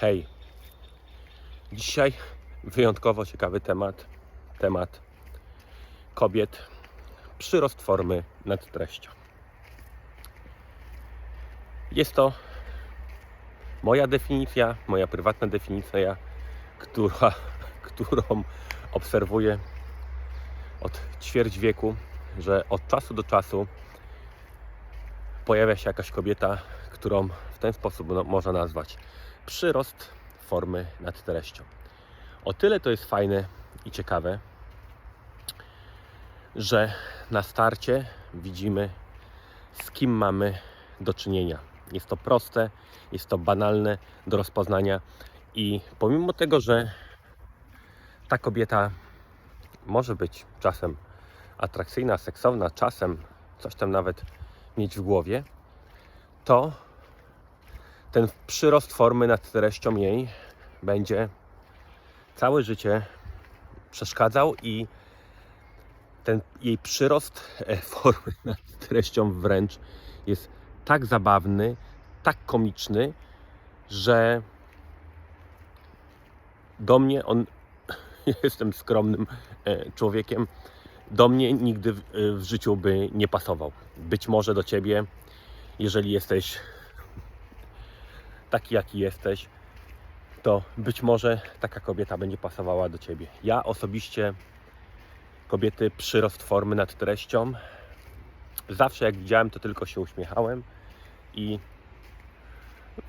Hej, dzisiaj wyjątkowo ciekawy temat. Temat kobiet, przyrost formy nad treścią. Jest to moja definicja, moja prywatna definicja, która, którą obserwuję od ćwierć wieku, że od czasu do czasu pojawia się jakaś kobieta, którą w ten sposób no, można nazwać przyrost formy nad treścią. O tyle to jest fajne i ciekawe, że na starcie widzimy, z kim mamy do czynienia. Jest to proste, jest to banalne do rozpoznania i pomimo tego, że ta kobieta może być czasem atrakcyjna, seksowna, czasem coś tam nawet mieć w głowie, to ten przyrost formy nad treścią jej będzie całe życie przeszkadzał i ten jej przyrost e, formy nad treścią wręcz jest tak zabawny, tak komiczny, że do mnie on, jestem skromnym e, człowiekiem, do mnie nigdy e, w życiu by nie pasował. Być może do ciebie, jeżeli jesteś taki, jaki jesteś, to być może taka kobieta będzie pasowała do ciebie. Ja osobiście kobiety przyrost formy nad treścią. Zawsze jak widziałem, to tylko się uśmiechałem i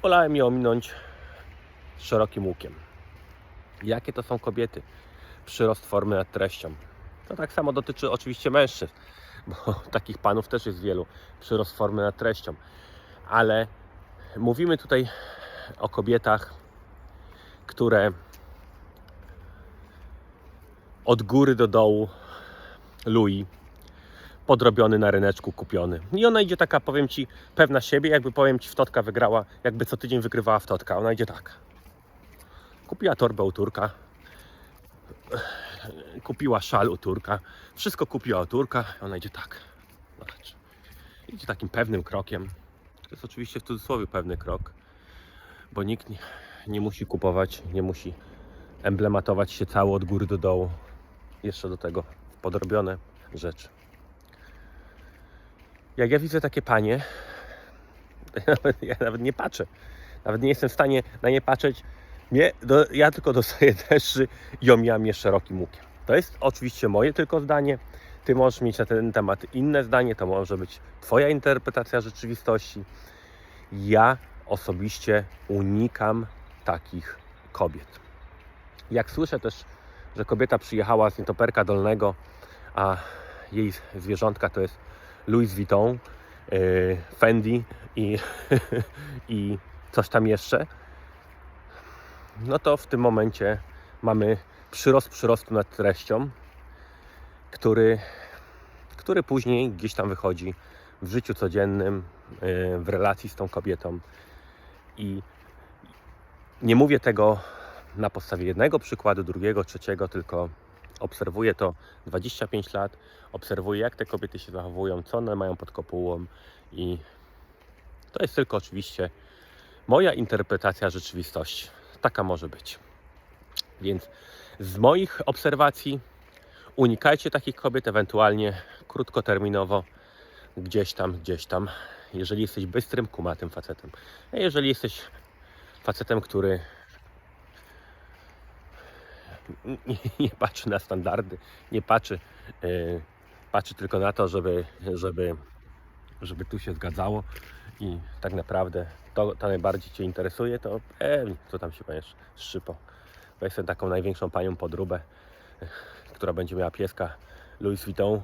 wolałem je ominąć szerokim łukiem. Jakie to są kobiety? Przyrost formy nad treścią. To tak samo dotyczy oczywiście mężczyzn, bo takich panów też jest wielu. Przyrost formy nad treścią. Ale mówimy tutaj o kobietach, które od góry do dołu Louis podrobiony na ryneczku, kupiony. I ona idzie taka, powiem Ci, pewna siebie, jakby powiem Ci, wtotka wygrała, jakby co tydzień wygrywała wtotka. Ona idzie tak. Kupiła torbę u Turka, kupiła szal u Turka, wszystko kupiła u Turka, ona idzie tak. Idzie takim pewnym krokiem. To jest oczywiście w cudzysłowie pewny krok, bo nikt nie, nie musi kupować, nie musi emblematować się cało od góry do dołu. Jeszcze do tego podrobione rzeczy. Jak ja widzę takie panie, ja nawet, ja nawet nie patrzę. Nawet nie jestem w stanie na nie patrzeć. Nie, do, ja tylko dostaję deszczy i omijam je szerokim łukiem. To jest oczywiście moje tylko zdanie. Ty możesz mieć na ten temat inne zdanie, to może być Twoja interpretacja rzeczywistości. Ja osobiście unikam takich kobiet. Jak słyszę też, że kobieta przyjechała z nietoperka dolnego, a jej zwierzątka to jest Louis Vuitton, yy, Fendi i, i coś tam jeszcze, no to w tym momencie mamy przyrost przyrostu nad treścią, który, który później gdzieś tam wychodzi w życiu codziennym, yy, w relacji z tą kobietą. I nie mówię tego na podstawie jednego przykładu, drugiego, trzeciego, tylko obserwuję to 25 lat, obserwuję jak te kobiety się zachowują, co one mają pod kopułą i to jest tylko oczywiście moja interpretacja rzeczywistości. Taka może być. Więc z moich obserwacji unikajcie takich kobiet, ewentualnie krótkoterminowo, gdzieś tam, gdzieś tam, jeżeli jesteś bystrym, kumatym facetem. A jeżeli jesteś facetem, który nie, nie patrzy na standardy, nie patrzy, yy, patrzy tylko na to, żeby, żeby, żeby tu się zgadzało i tak naprawdę to, to najbardziej Cię interesuje, to pewnie, co tam się powiesz, szczypo. Weź taką największą panią podróbę, która będzie miała pieska Louis Vuitton,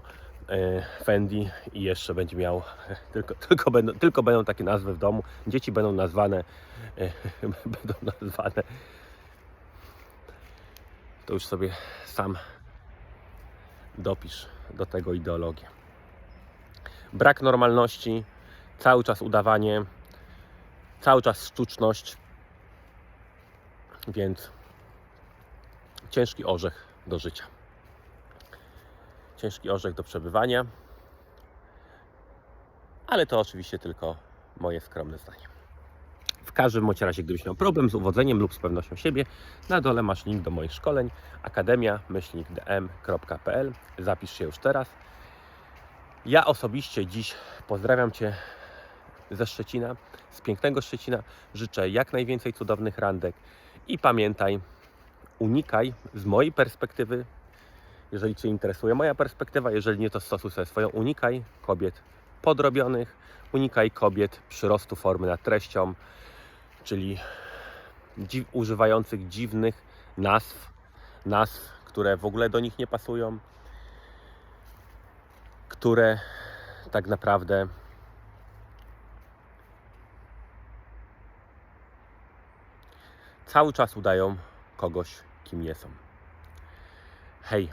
yy, Fendi i jeszcze będzie miał, tylko, tylko, będą, tylko będą takie nazwy w domu, dzieci będą nazwane, yy, będą nazwane to już sobie sam dopisz do tego ideologię. Brak normalności, cały czas udawanie, cały czas sztuczność, więc ciężki orzech do życia. Ciężki orzech do przebywania, ale to oczywiście tylko moje skromne zdanie. W każdym bądź razie, gdybyś miał problem z uwodzeniem lub z pewnością siebie, na dole masz link do moich szkoleń akademia-dm.pl. Zapisz się już teraz. Ja osobiście dziś pozdrawiam Cię ze Szczecina, z pięknego Szczecina. Życzę jak najwięcej cudownych randek i pamiętaj, unikaj z mojej perspektywy, jeżeli Cię interesuje moja perspektywa, jeżeli nie, to stosuj sobie swoją, unikaj kobiet podrobionych, unikaj kobiet przyrostu formy nad treścią, czyli używających dziwnych nazw, nazw, które w ogóle do nich nie pasują, które tak naprawdę cały czas udają kogoś, kim nie są. Hej,